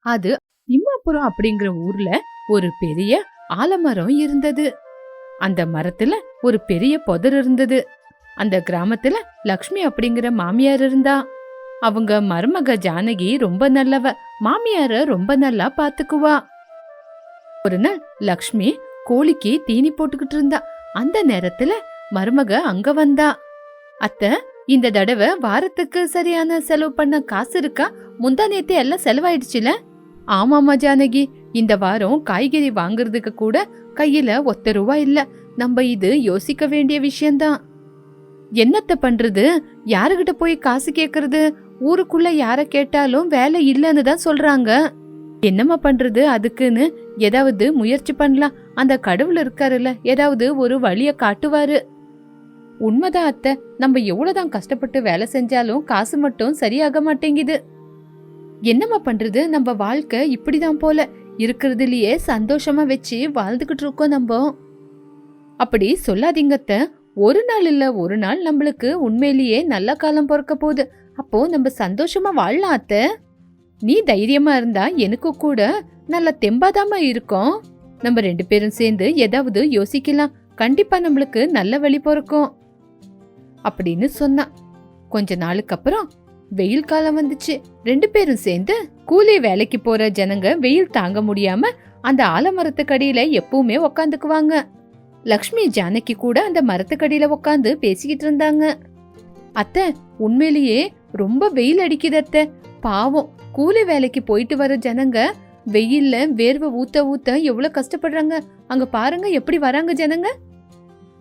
அது திம்மாபுரம் அப்படிங்கிற ஊர்ல ஒரு பெரிய ஆலமரம் இருந்தது. அந்த மரத்துல ஒரு பெரிய புதர் இருந்தது. அந்த கிராமத்துல லக்ஷ்மி அப்படிங்கிற மாமியார் இருந்தா. அவங்க மருமக ஜானகி ரொம்ப நல்லவ. மாமியார ரொம்ப நல்லா பாத்துக்குவா. ஒரு நாள் லக்ஷ்மி கோழிக்கு தீனி போட்டுக்கிட்டு இருந்தா. அந்த நேரத்துல மருமக அங்க வந்தா. அத்த இந்த தடவை வாரத்துக்கு சரியான செலவு பண்ண காசு இருக்கா? முந்தா நேத்து எல்லாம் செலவாயிடுச்சுல? ஆமாமா ஜானகி. இந்த வாரம் காய்கறி வாங்குறதுக்கு கூட கையில ஒத்த ரூபா இல்ல. நம்ம இது யோசிக்க வேண்டிய விஷயம்தான். என்னத்த பண்றது? யாருகிட்ட போய் காசு கேக்குறது? ஊருக்குள்ள யார கேட்டாலும் வேலை இல்லைன்னு தான் சொல்றாங்க. என்னம்மா பண்றது? அதுக்குன்னு ஏதாவது முயற்சி பண்ணலாம். அந்த கடவுள் இருக்காருல்ல ஏதாவது ஒரு வழிய காட்டுவாரு. உண்மைதான் அத்தை. நம்ம எவ்வளவுதான் கஷ்டப்பட்டு வேலை செஞ்சாலும் காசு மட்டும் சரியாக மாட்டேங்குது. என்னம்மா பண்றது? நம்ம வாழ்க்கை இப்படிதான் போல. இருக்கிறதுலயே சந்தோஷமா வச்சு வாழ்ந்துகிட்டு இருக்கோம் நம்ம. அப்படி சொல்லாதீங்க அத்தை. ஒரு நாள் இல்ல ஒரு நாள் நம்மளுக்கு உண்மையிலேயே நல்ல காலம் பிறக்க போகுது. அப்போ நம்ம சந்தோஷமா வாழலாம் அத்த. நீ தைரியமா இருந்தா எனக்கு கூட நல்ல தெம்பாதாம இருக்கும். நம்ம ரெண்டு பேரும் சேர்ந்து ஏதாவது யோசிக்கலாம். கண்டிப்பா நம்மளுக்கு நல்ல வழி பிறக்கும். அப்படின்னு சொன்னான் கொஞ்ச நாளுக்கு அப்புறம் வெயில் காலம் வந்துச்சு. ரெண்டு பேரும் சேர்ந்து கூலி வேலைக்கு போற ஜனங்க வெயில் தாங்க முடியாம அந்த ஆலமரத்துக்கடியில எப்பவுமே உக்காந்துக்குவாங்க. லக்ஷ்மி ஜானகி கூட அந்த மரத்துக்கடியில உக்காந்து பேசிக்கிட்டு இருந்தாங்க. அத்தை உண்மையிலேயே ரொம்ப வெயில் அடிக்குது அத்தை. பாவம் கூலி வேலைக்கு போயிட்டு வர ஜனங்க வெயில்ல வேர்வை ஊத்த ஊத்த எவ்வளவு கஷ்டப்படுறாங்க. அங்க பாருங்க எப்படி வராங்க ஜனங்க.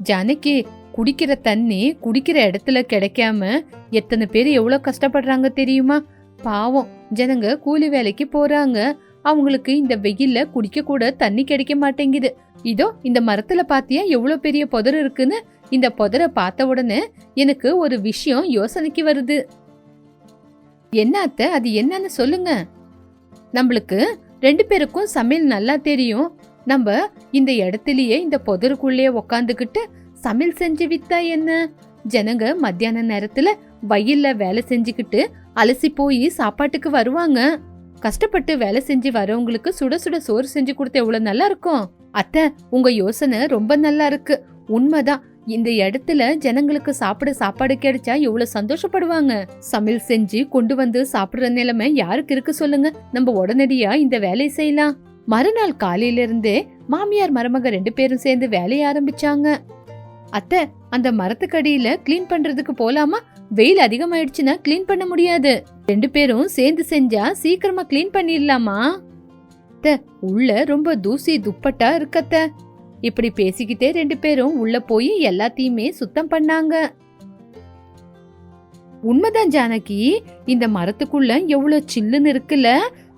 ஜானகி குடிக்கிற தண்ணி குடிக்கிற இடத்துல கிடைக்காம எத்தனை பேர் எவ்வளோ கஷ்டப்படுறாங்க தெரியுமா? பாவம். ஜனங்க கூலி வேலைக்கு போறாங்க. அவங்களுக்கு இந்த வெயில்ல குடிக்க கூட தண்ணி கிடைக்க மாட்டேங்குது. இதோ இந்த மரத்துல பாத்தியா எவ்வளோ பெரிய புதர் இருக்குன்னு? இந்த புதரை பார்த்த உடனே எனக்கு ஒரு விஷயம் யோசனைக்கு வருது. என்ன அத்தை அது என்னன்னு சொல்லுங்க. நம்மளுக்கு ரெண்டு பேருக்கும் சமையல் நல்லா தெரியும். நம்ம இந்த இடத்துலயே இந்த புதருக்குள்ளேயே உக்காந்துக்கிட்டு சமையல் செஞ்சு வித்தா என்ன? ஜனங்க மத்தியான நேரத்துல வயல்ல வேலை செஞ்சுக்கிட்டு அலசி போய் சாப்பாட்டுக்கு வருவாங்க. கஷ்டப்பட்டு வேலை செஞ்சு வரவங்களுக்கு சுட சுட சோறு செஞ்சு கொடுத்த எவ்வளவு நல்லா இருக்கும்? அத்தை உங்க யோசனை ரொம்ப நல்லா இருக்கு. உண்மைதான். இந்த இடத்துல ஜனங்களுக்கு சாப்பிட சாப்பாடு கிடைச்சா எவ்வளவு சந்தோஷப்படுவாங்க? சமையல் செஞ்சு கொண்டு வந்து சாப்பிடுற நிலைமை யாருக்கு இருக்கு சொல்லுங்க. நம்ம உடனடியா இந்த வேலையை செய்யலாம். மறுநாள் காலையில இருந்தே மாமியார் மருமக ரெண்டு பேரும் சேர்ந்து வேலையை ஆரம்பிச்சாங்க. அத்தை அந்த மரத்துக்கடியில க்ளீன் பண்றதுக்கு போலாமா? வெயில் அதிகமாயிடுச்சுன்னா க்ளீன் பண்ண முடியாது. ரெண்டு பேரும் சேர்ந்து செஞ்சா சீக்கிரமா க்ளீன் பண்ணிடலாமா? அத்தை, உள்ள ரொம்ப தூசி துப்பட்டா இருக்கத்த இப்படி பேசிக்கிட்டே ரெண்டு பேரும் உள்ள போய் எல்லாத்தையுமே சுத்தம் பண்ணாங்க. உண்மைதான் ஜானகி. இந்த மரத்துக்குள்ள எவ்வளவு சில்லுன்னு இருக்குல்ல?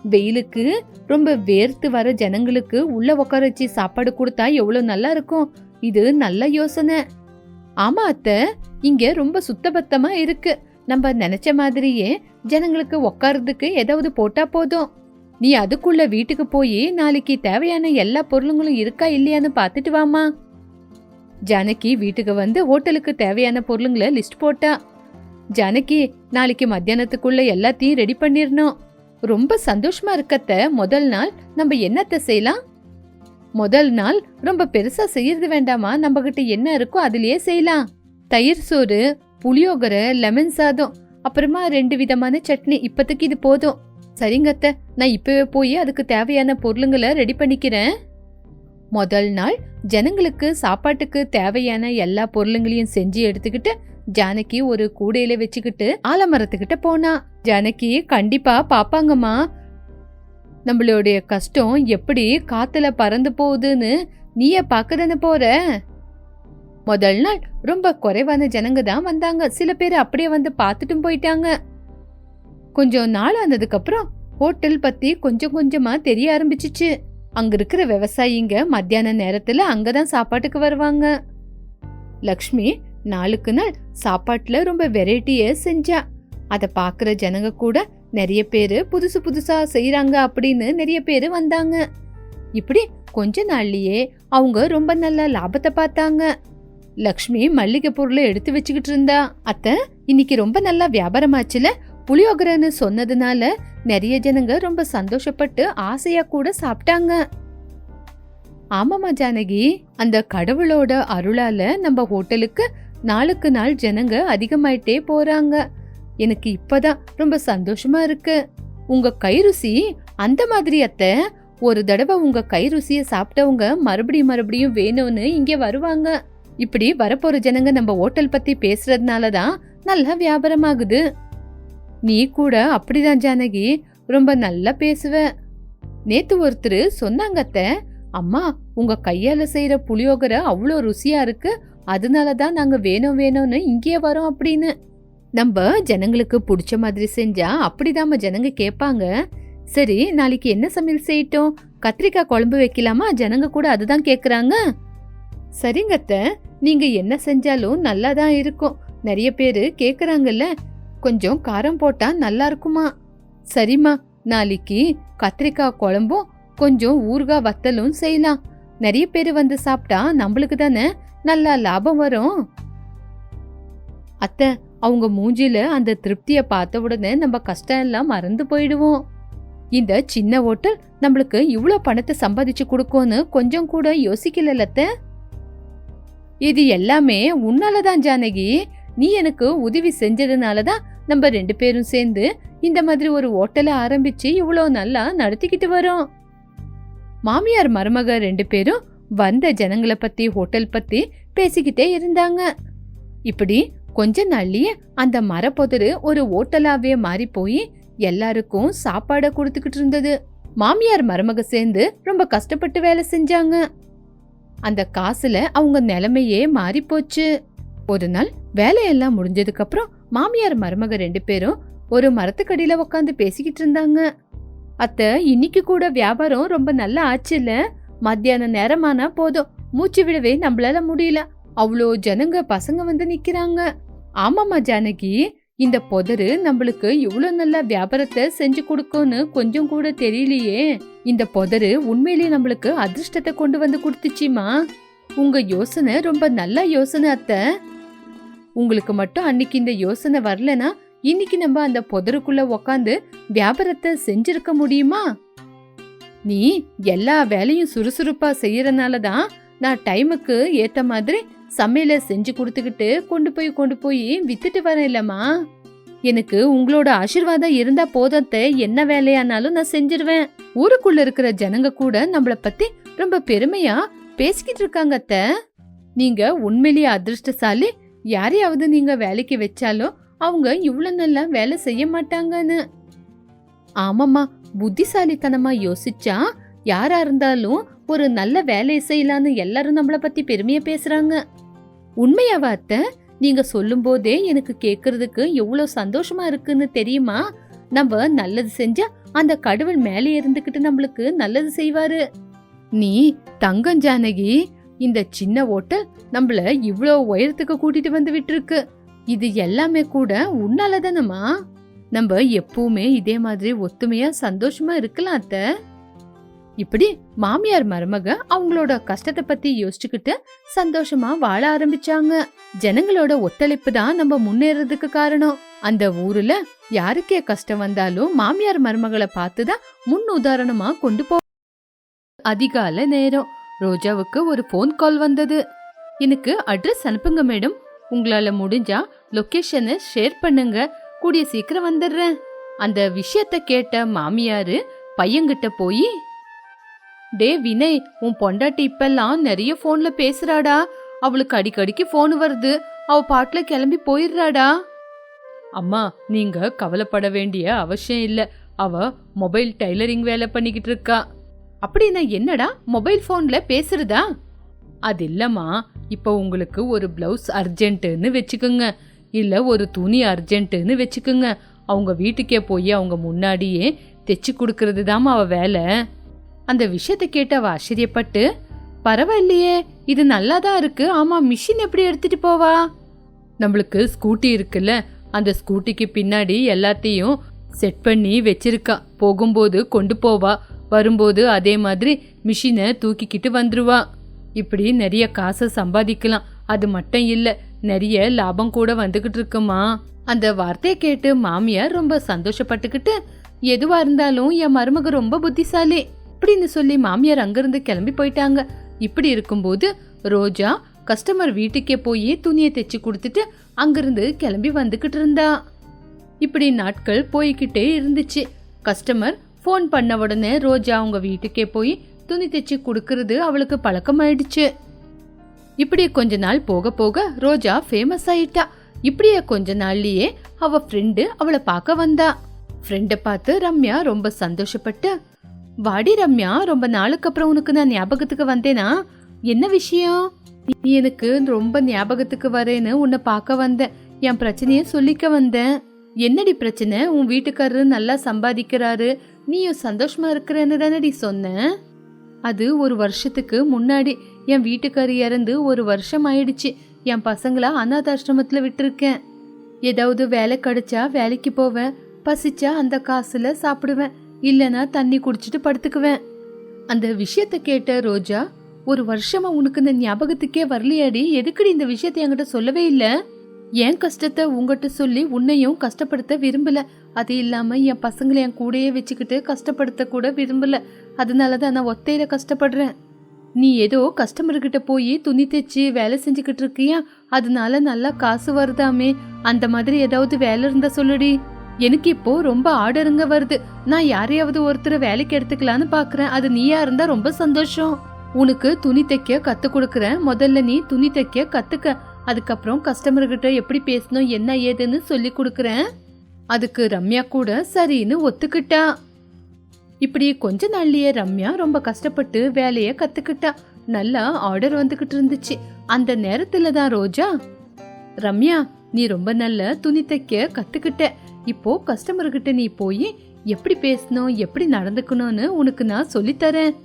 வெயிலுக்கு ரொம்ப வேர்த்து வர ஜனங்களுக்கு உள்ள உட்கார வச்சு சாப்பாடு கொடுத்தா எவ்வளவு நல்லா இருக்கும். இது நல்ல யோசனை. ஆமா அத்தை இங்க ரொம்ப சுத்தபத்தமா இருக்கு. நம்ம நினைச்ச மாதிரியே ஜனங்களுக்கு உக்காரதுக்கு ஏதாவது போட்டா போதும். நீ அதுக்குள்ள வீட்டுக்கு போய் நாளைக்கு தேவையான எல்லா பொருளுங்களும் இருக்கா இல்லையான்னு பார்த்துட்டு வாமா ஜானகி வீட்டுக்கு வந்து ஹோட்டலுக்கு தேவையான பொருளுங்களை லிஸ்ட் போட்டா. ஜானகி நாளைக்கு மத்தியானத்துக்குள்ள எல்லாத்தையும் ரெடி பண்ணிடணும் ரொம்ப சந்தோஷமா இருக்கத்த முதல் நாள் நம்ம என்னத்தை செய்யலாம்? முதல் நாள் ரொம்ப பெருசா செய்யறது வேண்டாமா? நம்ம கிட்ட என்ன இருக்கோ அதுலயே செய்யலாம். தயிர் சோறு புளியோகரை லெமன் சாதம் அப்புறமா ரெண்டு விதமான சட்னி. இப்போதைக்கு இது போதும். சரிங்க அத்தை நான் இப்பவே போய் அதுக்கு தேவையான பொருளுங்களை ரெடி பண்ணிக்கிறேன். முதல் நாள் ஜனங்களுக்கு சாப்பாட்டுக்கு தேவையான எல்லா பொருளுங்களையும் செஞ்சு எடுத்துக்கிட்டு ஜானகி ஒரு கூடையில வச்சுக்கிட்டு ஆலமரத்துக்கிட்ட போனா. ஜானகி கண்டிப்பா பாப்பாங்கம்மா. நம்மளுடைய கஷ்டம் எப்படி காத்துல பறந்து போகுதுன்னு நீயே பார்க்கதானே போற? முதல் நாள் ரொம்ப குறைவான ஜனங்க தான் வந்தாங்க. சில பேர் அப்படியே வந்து பார்த்துட்டும் போயிட்டாங்க. கொஞ்சம் நாள் ஆனதுக்கு அப்புறம் ஹோட்டல் பத்தி கொஞ்சம் கொஞ்சமா தெரிய ஆரம்பிச்சிச்சு. அங்க இருக்கிற விவசாயிங்க மத்தியான நேரத்துல அங்கதான் சாப்பாட்டுக்கு வருவாங்க. லக்ஷ்மி நாளுக்கு நாள் சாப்பாட்டுல ரொம்ப வெரைட்டிய செஞ்சா. அதை பாக்குற ஜனங்க கூட நிறைய பேர் புதுசு புதுசாக செய்கிறாங்க அப்படின்னு நிறைய பேர் வந்தாங்க. இப்படி கொஞ்ச நாள்லயே அவங்க ரொம்ப நல்ல லாபத்தை பார்த்தாங்க. லக்ஷ்மி மல்லிகை பொருளை எடுத்து வச்சுக்கிட்டு இருந்தா. அத்தை இன்னைக்கு ரொம்ப நல்லா வியாபாரமாச்சுல புளியோகரைன்னு சொன்னதுனால நிறைய ஜனங்க ரொம்ப சந்தோஷப்பட்டு ஆசையா கூட சாப்பிட்டாங்க. ஆமாமா ஜானகி அந்த கடவுளோட அருளால நம்ம ஹோட்டலுக்கு நாளுக்கு நாள் ஜனங்க அதிகமாயிட்டே போறாங்க. எனக்கு இப்பதான் ரொம்ப சந்தோஷமா இருக்கு. உங்க கை ருசி அந்த மாதிரி அத்தை ஒரு தடவை உங்க கைருசிய சாப்பிட்டவங்க மறுபடியும் மறுபடியும் வேணும்னு இங்க வருவாங்க. இப்படி வரப்போற ஜனங்க நம்ம ஹோட்டல் பத்தி பேசுறதுனால தான் நல்லா வியாபாரம் ஆகுது நீ கூட அப்படிதான் ஜானகி ரொம்ப நல்லா பேசுவ. நேத்து ஒருத்தர் சொன்னாங்க அத்தை அம்மா உங்க கையால செய்யற புளியோகரை அவ்வளோ ருசியா இருக்கு அதனால தான் நாங்க வேணும் வேணும்னு இங்கே வரோம் அப்படின்னு. நம்ம ஜனங்களுக்கு பிடிச்ச மாதிரி செஞ்சா அப்படிதாம்மா ஜனங்க கேட்பாங்க சரி நாளைக்கு என்ன சமையல் செய்யட்டும்? கத்திரிக்காய் குழம்பு வைக்கலாமா? ஜனங்க கூட அதுதான் கேக்குறாங்க. சரிங்க அத்தை நீங்க என்ன செஞ்சாலும் நல்லா தான் இருக்கும். நிறைய பேரு கேக்குறாங்கல்ல கொஞ்சம் காரம் போட்டா நல்லா இருக்குமா? சரிம்மா நாளைக்கு கத்திரிக்காய் குழம்பும் கொஞ்சம் ஊறுகாய் வத்தலும் செய்யலாம். நிறைய பேர் வந்து சாப்பிட்டா நம்மளுக்கு தானே நல்லா லாபம் வரும். அத்தை அவங்க மூஞ்சில அந்த திருப்தியை பார்த்த உடனே நம்ம கஷ்டம் எல்லாம் மறந்து போயிடுவோம். இந்த சின்ன ஹோட்டல் நம்மளுக்கு இவ்வளோ பணத்தை சம்பாதிச்சு கொடுக்கும்னு கொஞ்சம் கூட யோசிக்கல லத்த. இது எல்லாமே உன்னால தான் ஜானகி. நீ எனக்கு உதவி செஞ்சதுனால தான் நம்ம ரெண்டு பேரும் சேர்ந்து இந்த மாதிரி ஒரு ஹோட்டலை ஆரம்பிச்சு இவ்வளோ நல்லா நடத்திக்கிட்டு வரோம். மாமியார் மருமக ரெண்டு பேரும் வந்த ஜனங்களை பத்தி ஹோட்டல் பத்தி பேசிக்கிட்டே இருந்தாங்க. இப்படி கொஞ்ச நாள்லயே அந்த மரப்பொதரு ஒரு ஓட்டலாவே மாறி போய் எல்லாருக்கும் சாப்பாடை கொடுத்துக்கிட்டு இருந்தது. மாமியார் மருமக சேர்ந்து ரொம்ப கஷ்டப்பட்டு வேலை செஞ்சாங்க. அந்த காசுல அவங்க நிலைமையே மாறி போச்சு ஒரு நாள் வேலையெல்லாம் முடிஞ்சதுக்கு அப்புறம் மாமியார் மருமக ரெண்டு பேரும் ஒரு மரத்துக்கடியில உட்காந்து பேசிக்கிட்டு இருந்தாங்க. அத்த இன்னைக்கு கூட வியாபாரம் ரொம்ப நல்லா ஆச்சு இல்ல மத்தியான நேரமானா போதும். மூச்சு விடவே நம்மளால முடியல. அவ்வளோ ஜனங்க பசங்க வந்து நிக்கிறாங்க. ஆமாமா ஜானகி. இந்த புதரு நம்மளுக்கு இவ்வளோ நல்ல வியாபாரத்தை செஞ்சு கொடுக்கும்னு கொஞ்சம் கூட தெரியலையே. இந்த புதரு உண்மையிலேயே நம்மளுக்கு அதிர்ஷ்டத்தை கொண்டு வந்து கொடுத்துச்சிமா? உங்க யோசனை ரொம்ப நல்ல யோசனை அத்தை. உங்களுக்கு மட்டும் அன்னைக்கு இந்த யோசனை வரலனா இன்னைக்கு நம்ம அந்த புதருக்குள்ள உக்காந்து வியாபாரத்தை செஞ்சிருக்க முடியுமா? நீ எல்லா வேலையும் சுறுசுறுப்பா செய்யறனால தான் நான் டைமுக்கு ஏத்த மாதிரி சமையல செஞ்சு கொடுத்துக்கிட்டு கொண்டு போய் கொண்டு போய் வித்துட்டு வரேன் இல்லம்மா. எனக்கு உங்களோட ஆசீர்வாதம் இருந்தா போதத்த என்ன வேலையானாலும் நான் செஞ்சிருவேன். ஊருக்குள்ள இருக்கிற ஜனங்க கூட நம்மள பத்தி ரொம்ப பெருமையா பேசிக்கிட்டு இருக்காங்க அத்த. நீங்க உண்மையிலேயே அதிர்ஷ்டசாலி. யாரையாவது நீங்க வேலைக்கு வச்சாலும் அவங்க இவ்வளவு நல்லா வேலை செய்ய மாட்டாங்கன்னு. ஆமாம்மா புத்திசாலித்தனமா யோசிச்சா யாரா இருந்தாலும் ஒரு நல்ல வேலையை செய்யலான்னு எல்லாரும் நம்மள பத்தி பெருமையா பேசுறாங்க. உண்மையாவா அத்தை? நீங்க சொல்லும் போதே எனக்கு கேக்குறதுக்கு எவ்வளவு சந்தோஷமா இருக்குன்னு தெரியுமா? நம்ம நல்லது செஞ்சா அந்த கடவுள் மேலே இருந்துகிட்டு நம்மளுக்கு நல்லது செய்வாரு. நீ தங்கம் ஜானகி இந்த சின்ன ஓட்டல் நம்மள இவ்வளோ உயரத்துக்கு கூட்டிட்டு வந்து விட்டுருக்கு. இது எல்லாமே கூட உன்னால தானம்மா? நம்ம எப்பவுமே இதே மாதிரி ஒத்துமையா சந்தோஷமா இருக்கலாம் அத்தை. இப்படி மாமியார் மருமக அவங்களோட கஷ்டத்தை பத்தி யோசிச்சுக்கிட்டு சந்தோஷமா வாழ ஆரம்பிச்சாங்க. ஜனங்களோட ஒத்துழைப்பு தான் நம்ம முன்னேறதுக்கு காரணம். அந்த ஊர்ல யாருக்கே கஷ்டம் வந்தாலும் மாமியார் மருமகளை பார்த்துதான் முன் உதாரணமா கொண்டு போ அதிகால நேரம். ரோஜாவுக்கு ஒரு ஃபோன் கால் வந்தது. எனக்கு அட்ரஸ் அனுப்புங்க மேடம் உங்களால முடிஞ்சா லொக்கேஷனை ஷேர் பண்ணுங்க. கூடிய சீக்கிரம் வந்துடுறேன். அந்த விஷயத்த கேட்ட மாமியாரு பையன்கிட்ட போய் டே வினய் உன் பொண்டாட்டி இப்பெல்லாம் நிறைய போன்ல பேசுறாடா. அவளுக்கு அடிக்கடிக்கு போன் வருது. அவ பாட்டுல கிளம்பி போயிடுறாடா. அம்மா நீங்க கவலைப்பட வேண்டிய அவசியம் இல்ல. அவ மொபைல் டைலரிங் வேலை பண்ணிக்கிட்டு இருக்கா. அப்படின்னா என்னடா மொபைல் போன்ல பேசுறதா? அது இல்லம்மா இப்போ உங்களுக்கு ஒரு பிளவுஸ் அர்ஜென்ட்டுன்னு வச்சுக்கோங்க. இல்ல ஒரு துணி அர்ஜென்ட்டுன்னு வச்சுக்கோங்க. அவங்க வீட்டுக்கே போய் அவங்க முன்னாடியே தைச்சு கொடுக்கறது அவ வேலை. அந்த விஷயத்தை கேட்டு அவ ஆச்சரியப்பட்டு பரவாயில்லையே இது நல்லா தான் இருக்கு. ஆமா மிஷின் எப்படி எடுத்துட்டு போவா? நம்மளுக்கு ஸ்கூட்டி இருக்குல்ல அந்த ஸ்கூட்டிக்கு பின்னாடி எல்லாத்தையும் செட் பண்ணி வச்சிருக்கா. போகும்போது கொண்டு போவா. வரும்போது அதே மாதிரி மிஷினை தூக்கிக்கிட்டு வந்துருவா. இப்படி நிறைய காசை சம்பாதிக்கலாம். அது மட்டும் இல்லை நிறைய லாபம் கூட வந்துகிட்டு இருக்குமா? அந்த வார்த்தையை கேட்டு மாமியார் ரொம்ப சந்தோஷப்பட்டுக்கிட்டு எதுவா இருந்தாலும் என் மருமக ரொம்ப புத்திசாலி. அப்படின்னு சொல்லி மாமியார் அங்கிருந்து கிளம்பி போயிட்டாங்க. இப்படி இருக்கும்போது ரோஜா கஸ்டமர் வீட்டுக்கே போய் துணியை தைச்சு கொடுத்துட்டு அங்கிருந்து கிளம்பி வந்துகிட்டு இருந்தா. இப்படி நாட்கள் போய்கிட்டே இருந்துச்சு. கஸ்டமர் ஃபோன் பண்ண உடனே ரோஜா அவங்க வீட்டுக்கே போய் துணி தைச்சு கொடுக்கறது அவளுக்கு பழக்கமாயிடுச்சு. இப்படி கொஞ்ச நாள் போக போக ரோஜா ஃபேமஸ் ஆயிட்டா. இப்படியே கொஞ்ச நாள்லயே அவ ஃப்ரெண்டு அவளை பார்க்க வந்தா. ஃப்ரெண்டை பார்த்து ரம்யா ரொம்ப சந்தோஷப்பட்டு வாடி ரம்யா ரொம்ப நாளுக்கு அப்புறம் உனக்கு நான் ஞாபகத்துக்கு வந்தேனா? என்ன விஷயம்? நீ எனக்கு ரொம்ப ஞாபகத்துக்கு வரேன்னு உன்னை பார்க்க வந்தேன். என் பிரச்சனைய சொல்லிக்க வந்தேன். என்னடி பிரச்சனை? உன் வீட்டுக்காரரு நல்லா சம்பாதிக்கிறாரு. நீயும் சந்தோஷமா இருக்கிறேன்னு தானடி சொன்ன அது ஒரு வருஷத்துக்கு முன்னாடி. என் வீட்டுக்காரி இறந்து ஒரு வருஷம் ஆயிடுச்சு. என் பசங்கள அனாதாசிரமத்துல விட்டுருக்கேன். ஏதாவது வேலை கிடைச்சா வேலைக்கு போவேன். பசிச்சா அந்த காசுல சாப்பிடுவேன். இல்லனா தண்ணி குடிச்சிட்டு படுத்துக்குவேன். அந்த விஷயத்த கேட்ட ரோஜா ஒரு வருஷமா உனக்கு இந்த ஞாபகத்துக்கே வரலையாடி? எதுக்குடி இந்த விஷயத்த என்கிட்ட சொல்லவே இல்ல? என் கஷ்டத்தை உங்ககிட்ட சொல்லி உன்னையும் கஷ்டப்படுத்த விரும்பல. அது இல்லாம என் பசங்களை என் கூடயே வச்சுக்கிட்டு கஷ்டப்படுத்த கூட விரும்பல. அதனால தான் நான் ஒத்தையில கஷ்டப்படுறேன். நீ ஏதோ கஸ்டமர்கிட்ட போய் துணி தைச்சு வேலை செஞ்சுக்கிட்டு இருக்கியா? அதனால நல்லா காசு வருதாமே? அந்த மாதிரி ஏதாவது வேலை இருந்தா சொல்லுடி. எனக்கு இப்போ ரொம்ப ஆர்டருங்க வருது. நான் யாரையாவது ஒருத்தரை வேலைக்கு எடுத்துக்கலான்னு பாக்குறேன். அது நீயா இருந்தா ரொம்ப சந்தோஷம். உனக்கு துணி தைக்க கத்து கொடுக்குறேன். முதல்ல நீ துணி தைக்க கத்துக்க. அதுக்கப்புறம் கஸ்டமர்கிட்ட எப்படி பேசணும் என்ன ஏதுன்னு சொல்லி கொடுக்குறேன். அதுக்கு ரம்யா கூட சரின்னு ஒத்துக்கிட்டா. இப்படி கொஞ்ச நாள்லயே ரம்யா ரொம்ப கஷ்டப்பட்டு வேலைய கத்துக்கிட்டா. நல்லா ஆர்டர் வந்துகிட்டு இருந்துச்சு. அந்த நேரத்துல தான் ரோஜா ரம்யா நீ ரொம்ப நல்ல துணி தைக்க கத்துக்கிட்ட. இப்போ கஸ்டமர்கிட்ட நீ போய் எப்படி பேசணும் எப்படி நடந்துக்கணும்னு உனக்கு நான் சொல்லித்தரேன்.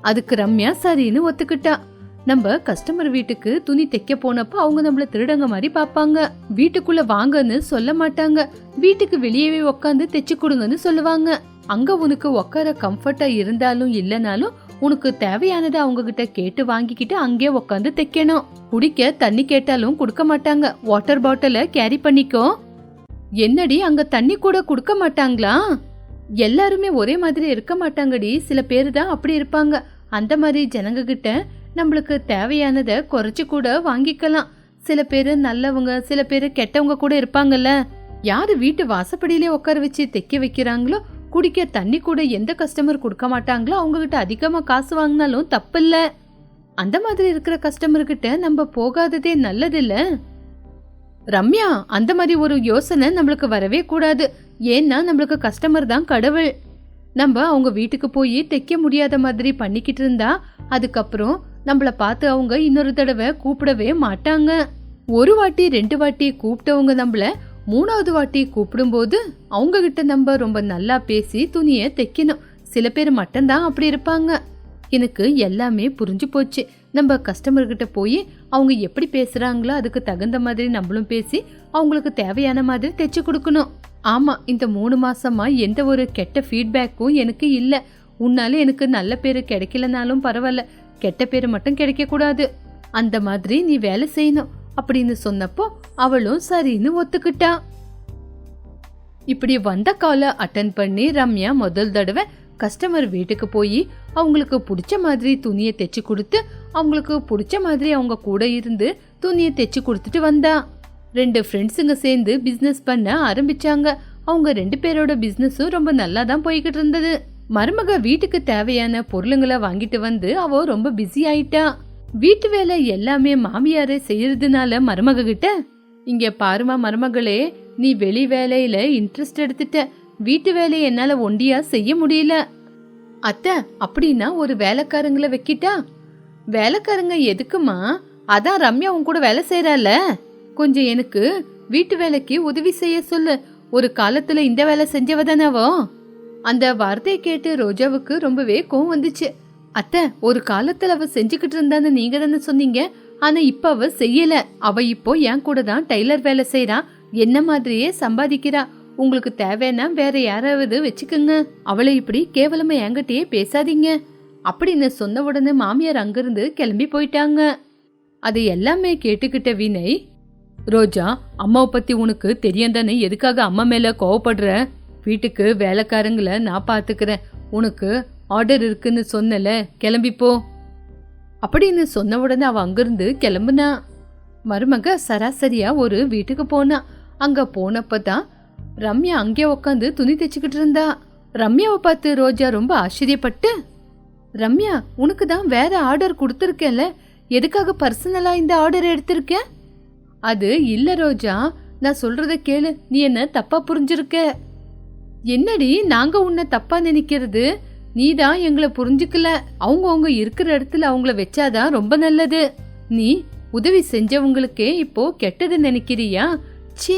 அதுக்கு ரம்யா சரின்னு ஒத்துக்கிட்டா. நம்ம கஸ்டமர் வீட்டுக்கு துணி தைக்க போனப்ப அவங்க நம்மள திருடங்க மாதிரி பாப்பாங்க வீட்டுக்குள்ள வாங்கன்னு சொல்ல மாட்டாங்க. வீட்டுக்கு வெளியவே உக்காந்து தைச்சு கொடுங்கன்னு சொல்லுவாங்க. அங்க உனக்கு உட்கார கம்ஃபர்ட்டா இருந்தாலும் இல்லைனாலும் உனக்கு தேவையானதை அவங்க கிட்ட கேட்டு வாங்கிக்கிட்டு அங்கே உக்காந்து தைக்கணும். குடிக்க தண்ணி கேட்டாலும் கொடுக்க மாட்டாங்க. வாட்டர் பாட்டில கேரி பண்ணிக்கோ. என்னடி அங்க தண்ணி கூட கொடுக்க மாட்டாங்களா? எல்லாருமே ஒரே மாதிரி இருக்க மாட்டாங்கடி. சில பேர் தான் அப்படி இருப்பாங்க. அந்த மாதிரி ஜனங்க கிட்ட நம்மளுக்கு தேவையானதை குறைச்சி கூட வாங்கிக்கலாம். சில பேர் நல்லவங்க சில பேர் கெட்டவங்க கூட இருப்பாங்கல்ல. யாரு வீட்டு வாசப்படியிலே உட்கார வச்சு தைக்க வைக்கிறாங்களோ குடிக்க தண்ணி கூட எந்த கஸ்டமர் கொடுக்க மாட்டாங்களோ அவங்க கிட்ட அதிகமா காசு வாங்கினாலும் தப்பில்லை. அந்த மாதிரி இருக்கிற கஸ்டமர்கிட்ட நம்ம போகாததே நல்லதில்லை. ரம்யா அந்த மாதிரி ஒரு யோசனை நம்மளுக்கு வரவே கூடாது. ஏன்னா நம்மளுக்கு கஸ்டமர் தான் கடவுள். நம்ம அவங்க வீட்டுக்கு போய் தைக்க முடியாத மாதிரி பண்ணிக்கிட்டு இருந்தா அதுக்கப்புறம் நம்மள பார்த்து அவங்க இன்னொரு தடவை கூப்பிடவே மாட்டாங்க. ஒரு வாட்டி ரெண்டு வாட்டி கூப்பிட்டவங்க நம்மள மூணாவது வாட்டி கூப்பிடும்போது அவங்க கிட்ட நம்ம ரொம்ப நல்லா பேசி துணியை தைக்கணும். சில பேர் மட்டும்தான் அப்படி இருப்பாங்க. எனக்கு எல்லாமே புரிஞ்சு போச்சு. நம்ம கஸ்டமர்கிட்ட போய் அவங்க எப்படி பேசுகிறாங்களோ அதுக்கு தகுந்த மாதிரி நம்மளும் பேசி அவங்களுக்கு தேவையான மாதிரி தைச்சு கொடுக்கணும். ஆமாம் இந்த மூணு மாதமாக எந்த ஒரு கெட்ட ஃபீட்பேக்கும் எனக்கு இல்லை. உன்னால எனக்கு நல்ல பேர் கிடைக்கலனாலும் பரவாயில்ல. கெட்ட பேர் மட்டும் கிடைக்கக்கூடாது. அந்த மாதிரி நீ வேலை செய்யணும் அப்படின்னு சொன்னப்போ அவளும் சரின்னு ஒத்துக்கிட்டா. இப்படி வந்த காலை அட்டன் பண்ணி ரம்யா முதல் தடவை கஸ்டமர் வீட்டுக்கு போய் அவங்களுக்கு பிடிச்ச மாதிரி துணியை தைச்சு கொடுத்து அவங்களுக்கு பிடிச்ச மாதிரி அவங்க கூட இருந்து துணியை தைச்சு கொடுத்துட்டு வந்தா. ரெண்டு ஃப்ரெண்ட்ஸுங்க சேர்ந்து பிஸ்னஸ் பண்ண ஆரம்பிச்சாங்க. அவங்க ரெண்டு பேரோட பிஸ்னஸும் ரொம்ப நல்லா தான் போய்கிட்டு இருந்தது. மருமக வீட்டுக்கு தேவையான பொருளுங்களை வாங்கிட்டு வந்து அவ ரொம்ப பிஸி ஆயிட்டா. வீட்டு வேலை எல்லாமே மாமியாரே செய்யறதுனால மருமக கிட்ட இங்க பாருமா மருமகளே நீ வெளி வேலையில இன்ட்ரெஸ்ட் எடுத்துட்ட. வீட்டு வேலையை என்னால ஒண்டியா செய்ய முடியல. அத்தை அப்படின்னா ஒரு வேலைக்காரங்களை வைக்கிட்டா? வேலைக்காரங்க எதுக்குமா? அதான் ரம்யா உன் கூட வேலை செய்யறால கொஞ்சம் எனக்கு வீட்டு வேலைக்கு உதவி செய்ய சொல்லு. ஒரு காலத்துல இந்த வேலை செஞ்சவ தானவோ? அந்த வார்த்தையை கேட்டு ரோஜாவுக்கு ரொம்பவே கோவம் வந்துச்சு. அத்தை ஒரு காலத்துல அவ செஞ்சுக்கிட்டு இருந்தான்னு நீங்க தானே சொன்னீங்க. ஆனா இப்ப அவ செய்யல. அவ இப்போ என் கூட தான் டைலர் வேலை செய்யறா என்ன மாதிரியே சம்பாதிக்கிறா. உங்களுக்கு தேவைன்னா வேற யாராவது வச்சுக்கோங்க. அவளை இப்படி கேவலமா என்கிட்டயே பேசாதீங்க. அப்படின்னு சொன்ன உடனே மாமியார் அங்கிருந்து கிளம்பி போயிட்டாங்க. அது எல்லாமே கேட்டுக்கிட்ட வினய் ரோஜா அம்மாவை பத்தி உனக்கு தெரியும் தானே? எதுக்காக அம்மா மேல கோவப்படுற? வீட்டுக்கு வேலைக்காரங்களை நான் பாத்துக்கிறேன். உனக்கு ஆர்டர் இருக்குன்னு சொன்னல கிளம்பிப்போ அப்படின்னு சொன்ன உடனே அவன் அங்கிருந்து கிளம்புனா. மருமக சராசரியா ஒரு வீட்டுக்கு போனா. அங்க போனப்பதான் ரம்யா அங்கே உட்காந்து துணி தைச்சுக்கிட்டு இருந்தா. ரம்யாவை பார்த்து ரோஜா ரொம்ப ஆச்சரியப்பட்டு ரம்யா உனக்கு தான் வேற ஆர்டர் கொடுத்துருக்கேன்ல. எதுக்காக பர்சனலா இந்த ஆர்டர் எடுத்திருக்க? அது இல்ல ரோஜா. நான் சொல்றத கேளு. நீ என்ன தப்பா புரிஞ்சிருக்க? என்னடி நாங்க உன்னை தப்பா நினைக்கிறது. நீ தான் எங்களை புரிஞ்சுக்கல. அவங்க அவங்க இருக்கிற இடத்துல அவங்கள வச்சாதான் ரொம்ப நல்லது. நீ உதவி செஞ்சவங்களுக்கே இப்போ கெட்டது நினைக்கிறியா? ச்சீ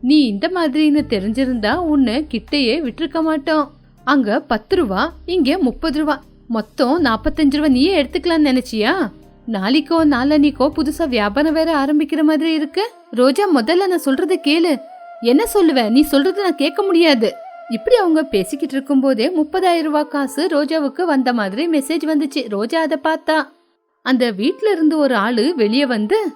நீ இந்த மாதிரின்னு தெரிஞ்சிருந்தா உன்னை கிட்டையே விட்டிருக்க மாட்டோம். அங்க பத்து ரூபா இங்க முப்பது ரூபா மொத்தம் நாற்பத்தஞ்சு ரூபா நீயே எடுத்துக்கலாம்னு நினைச்சியா? நாளைக்கோ நாளன்னைக்கோ புதுசா வியாபாரம் வேற ஆரம்பிக்கிற மாதிரி இருக்கு. ரோஜா முதல்ல நான் சொல்றத கேளு. என்ன சொல்லுவ? நீ சொல்றத நான் கேட்க முடியாது. இப்படி அவங்க பேசிக்கிட்டு இருக்கும்போதே முப்பதாயிரம் ரூபாய் காசு ரோஜாவுக்கு வந்த மாதிரி மெசேஜ் வந்துச்சு. ரோஜா அதை பார்த்தா. அந்த வீட்ல இருந்து ஒரு ஆளு வெளியே வந்து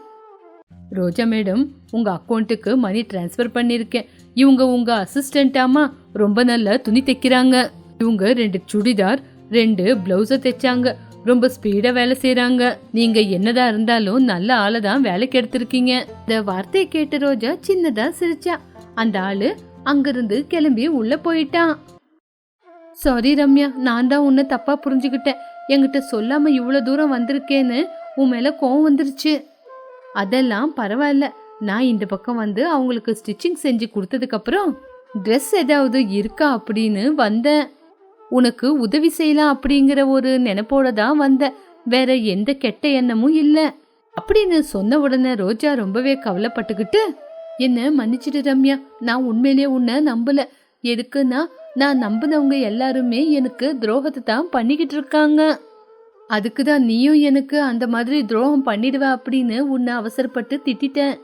ரோஜா மேடம் உங்கள் அக்கௌண்ட்டுக்கு மணி ட்ரான்ஸ்ஃபர் பண்ணியிருக்கேன் இவங்க உங்கள் அசிஸ்டண்ட்டாமா ரொம்ப நல்ல துணி தைக்கிறாங்க. இவங்க ரெண்டு சுடிதார் ரெண்டு ப்ளவுஸை தைச்சாங்க. ரொம்ப ஸ்பீடாக வேலை செய்கிறாங்க நீங்கள் என்னதான் இருந்தாலும் நல்ல ஆளை தான் வேலைக்கு எடுத்திருக்கீங்க. இந்த வார்த்தையை கேட்ட ரோஜா சின்னதாக சிரிச்சா. அந்த ஆள் அங்கிருந்து கிளம்பி உள்ளே போயிட்டான். சாரி ரம்யா நான் தான் உன்னை தப்பாக புரிஞ்சுக்கிட்டேன். என்கிட்ட சொல்லாமல் இவ்வளோ தூரம் வந்திருக்கேன்னு உன் மேலே கோவம் வந்துருச்சு. அதெல்லாம் பரவாயில்ல. நான் இந்த பக்கம் வந்து அவங்களுக்கு ஸ்டிச்சிங் செஞ்சு கொடுத்ததுக்கப்புறம் ட்ரெஸ் ஏதாவது இருக்கா அப்படின்னு வந்தேன். உனக்கு உதவி செய்யலாம் அப்படிங்கிற ஒரு நினைப்போட தான் வந்தேன். வேற எந்த கெட்ட எண்ணமும் இல்லை. அப்படின்னு சொன்ன உடனே ரோஜா ரொம்பவே கவலைப்பட்டுக்கிட்டு என்ன மன்னிச்சிடு ரம்யா. நான் உண்மையிலேயே உன்னை நம்பல. எதுக்குன்னா நான் நம்பினவங்க எல்லாருமே எனக்கு துரோகத்தை தான் பண்ணிக்கிட்டு இருக்காங்க. அதுக்கு தான் நீயும் எனக்கு அந்த மாதிரி துரோகம் பண்ணிடுவ அப்படின்னு உன்னை அவசரப்பட்டு திட்டிட்டேன்.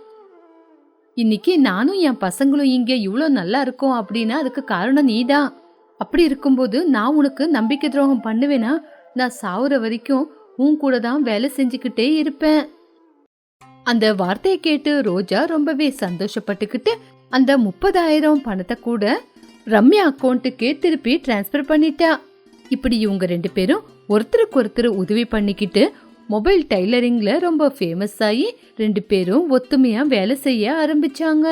இன்னைக்கு நானும் என் பசங்களும் இங்கே இவ்வளோ நல்லா இருக்கோம் அப்படின்னா அதுக்கு காரணம் நீதான். அப்படி இருக்கும்போது நான் உனக்கு நம்பிக்கை துரோகம் பண்ணுவேனா? நான் சாவுற வரைக்கும் உன் கூட தான் வேலை செஞ்சுக்கிட்டே இருப்பேன். அந்த வார்த்தையை கேட்டு ரோஜா ரொம்பவே சந்தோஷப்பட்டுக்கிட்டு அந்த முப்பதாயிரம் பணத்தை கூட ரம்யா அக்கௌண்ட்டுக்கே திருப்பி டிரான்ஸ்ஃபர் பண்ணிட்டா. இப்படி இவங்க ரெண்டு பேரும் ஒருத்தருக்கு ஒருத்தர் உதவி பண்ணிக்கிட்டு மொபைல் டைலரிங்கில் ரொம்ப ஃபேமஸ் ஆகி ரெண்டு பேரும் ஒத்துமையாக வேலை செய்ய ஆரம்பிச்சாங்க.